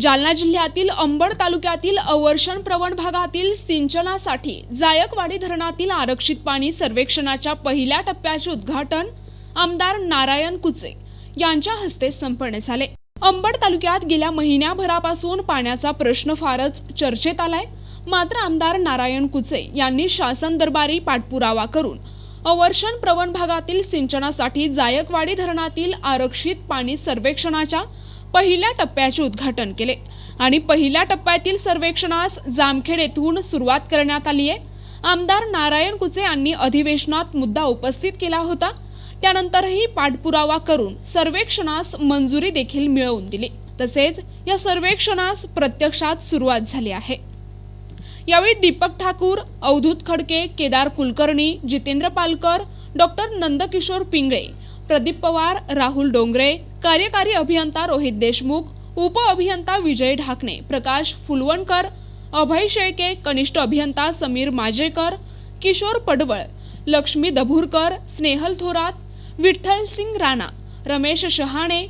जालना जिल्ह्यातील अंबड तालुक्यातील अवर्षण प्रवण भागातील सिंचनासाठी जायकवाडी धरणातील आरक्षित पाणी सर्वेक्षणाच्या पहिल्या टप्प्याचे उद्घाटन आमदार नारायण कुचे यांच्या हस्ते संपन्न झाले. अंबड तालुक्यात गेल्या महिन्याभरापासून पाण्याचा प्रश्न फारच चर्चेत आलाय. मात्र आमदार नारायण कुचे यांनी शासन दरबारी पाठपुरावा करून अवर्षण प्रवण भागातील सिंचनासाठी जायकवाडी धरणातील आरक्षित पाणी सर्वेक्षणाच्या पहिल्या टप्प्याचे उद्घाटन केले. आणि पहिल्या टप्प्यातील सर्वेक्षणास जामखेड येथून सुरुवात करण्यात आली आहे. आमदार नारायण कुचे यांनी अधिवेशनात मुद्दा उपस्थित केला होता. त्यानंतरही पाठपुरावा करून सर्वेक्षणास मंजुरी देखील मिळवून दिली. तसेच या सर्वेक्षणास प्रत्यक्षात सुरुवात झाली आहे. यावेळी दीपक ठाकूर अवधूत खडके केदार कुलकर्णी जितेंद्र पालकर डॉक्टर नंदकिशोर पिंगळे प्रदीप पवार राहुल डोंगरे कार्यकारी अभियंता रोहित देशमुख उप अभियंता विजय ढाकणे प्रकाश फुलवणकर अभय शेळके कनिष्ठ अभियंता समीर माजेकर किशोर पडवळ लक्ष्मी दभुरकर स्नेहल थोरात विठ्ठल सिंग राणा रमेश शहाणे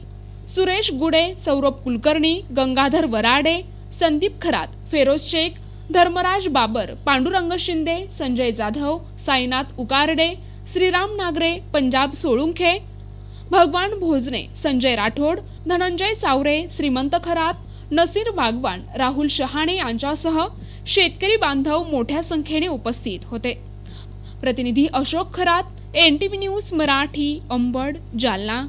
सुरेश गुडे सौरभ कुलकर्णी गंगाधर वराडे संदीप खरात फेरोज शेख धर्मराज बाबर पांडुरंग शिंदे संजय जाधव साईनाथ उकारडे श्रीराम नागरे पंजाब सोळुंखे भगवान भोजने संजय राठोड धनंजय चावरे श्रीमंत खरात नसीर बागवान राहुल शहाणे यांच्यासह शेतकरी बांधव मोठ्या संख्येने उपस्थित होते. प्रतिनिधी Ashok Kharat N T V news Marathi Ambad Jalna.